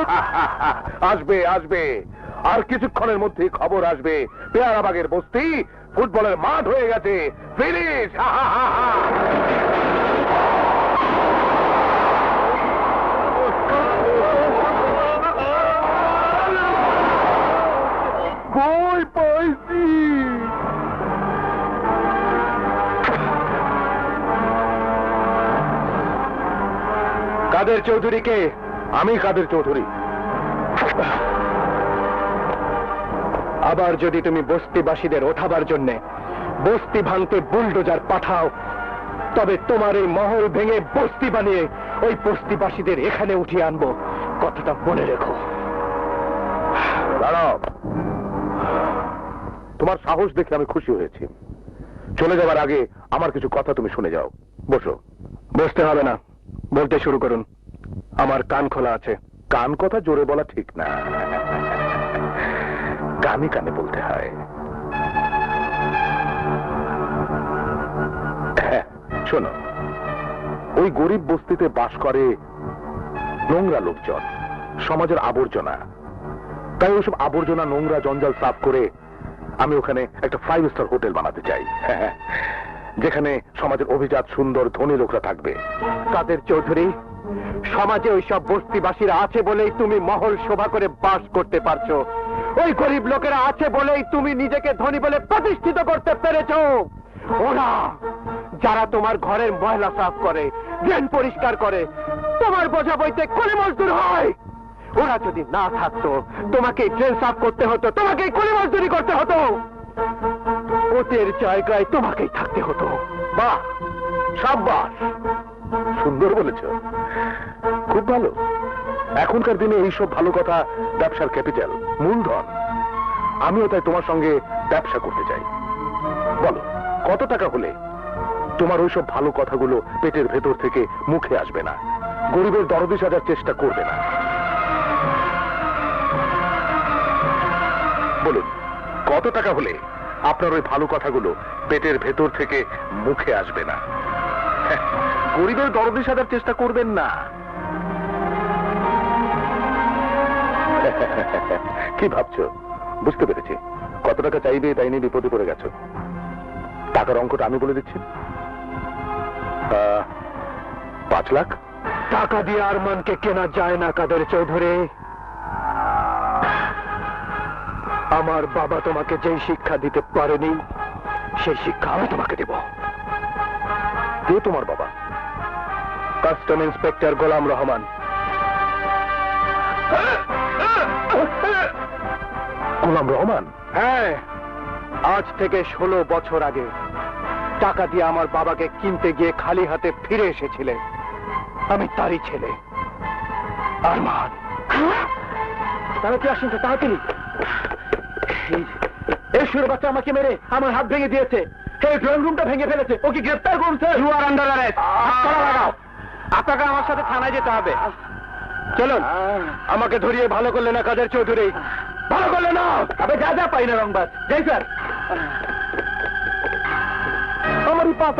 আসবে আসবে। আর কিছুক্ষণের মধ্যে খবর আসবে। পেয়ারাবাগের বস্তি ফুটবলের মাঠ হয়ে গেছে। ফিনিশ কই কাদের চৌধুরীকে আমি কাদের চৌধুরী? আবার যদি তুমি বস্তিবাসীদের ওঠাবার জন্যে বস্তি ভাঙতে বুলডোজার পাঠাও, তবে তোমার এই মহল ভেঙে বস্তি বানিয়ে ওই বস্তিবাসীদের এখানে উঠিয়ে আনব। কথাটা মনে রেখো। তোমার সাহস দেখে আমি খুশি হয়েছি। চলে যাবার আগে আমার কিছু কথা তুমি শুনে যাও। বসো। বসতে হবে না। বলতে শুরু করুন। আমার কান খোলা আছে। কান কথা জোরে বলা ঠিক না। কানে কানে বলতে হয়। হ্যাঁ, শোনো। ওই গরিব বস্তিতে বাস করে নোংরা লোকজন সমাজের আবর্জনা। তাই ওইসব আবর্জনা নোংরা জঞ্জাল সাফ করে আমি ওখানে একটা ফাইভ স্টার হোটেল বানাতে চাই। যেখানে সমাজের অভিজাত সুন্দর ধনী লোকরা থাকবে। কাদের চৌধুরী? সমাজে ওই সব বস্তিবাসীরা আছে বলেই তুমি মহল শোভা করে বাস করতে পারছ। ওই গরিব লোকেরা আছে বলেই তুমি নিজেকে ধনী বলে প্রতিষ্ঠিত করতে পেরেছ। ওরা, যারা তোমার ঘরের ময়লা সাফ করে ড্রেন পরিষ্কার করে, তোমার বোঝা বইতে কোলে মজদুর হয়। ওরা যদি না থাকতো, তোমাকে ড্রেন সাফ করতে হতো, তোমাকে কোলে মজদুরি করতে হতো। ওদের জায়গায় তোমাকেই থাকতে হতো। বাহ, সাব্বাস। সুন্দর বলেছ। খুব ভালো। এখনকার দিনে এইসব ভালো কথা ব্যবসার ক্যাপিটাল মূলধন। আমিও তাই তোমার সঙ্গে ব্যবসা করতে চাই। বলো কত টাকা হলে তোমার ওইসব ভালো কথাগুলো পেটের ভেতর থেকে মুখে আসবে না? গরিবের দরদি সাজার চেষ্টা করবে না। বলুন কত টাকা হলে আপনার ওই ভালো কথাগুলো পেটের ভেতর থেকে মুখে আসবে না? হ্যাঁ, গরিবের দরদি সাজার চেষ্টা করবেন না। কি ভাবছ? বুঝতে পেরেছি। কত টাকা চাইবে তাই নিয়ে বিপদে পড়ে গেছো। টাকার অঙ্কটা আমি বলে দিচ্ছি। পাঁচ লাখ? টাকা দিয়ে আরমানকে কেনা যায় না কাদের চৌধুরী। আমার বাবা তোমাকে যেই শিক্ষা দিতে পারেনি সেই শিক্ষা আমি তোমাকে দেব। কে তোমার বাবা? Custom inspector Golam Rahman. গোলাম রহমান? হ্যাঁ আজ থেকে ষোলো বছর আগে টাকা দিয়ে আমার বাবাকে কিনতে গিয়ে খালি হাতে ফিরে এসেছিলেন আমি তারই ছেলে। আরমান। তাড়াতাড়ি আসুন তাড়াতাড়ি এই সুর বাচ্চা আমাকে মেরে আমার হাত ভেঙে দিয়েছে। এই ড্রয়িং রুমটা ভেঙে ফেলেছে। ওকে গ্রেফতার করুন sir. You are under arrest লাগাও। আপনাকে আমার সাথে থানায় যেতে হবে। চলুন আমাকে ধরিয়ে ভালো করলে না কাজের চৌধুরী? ভালো করলে না! তবে যা যা পাই না রংবাজ। যাই স্যার। আমারই পাতা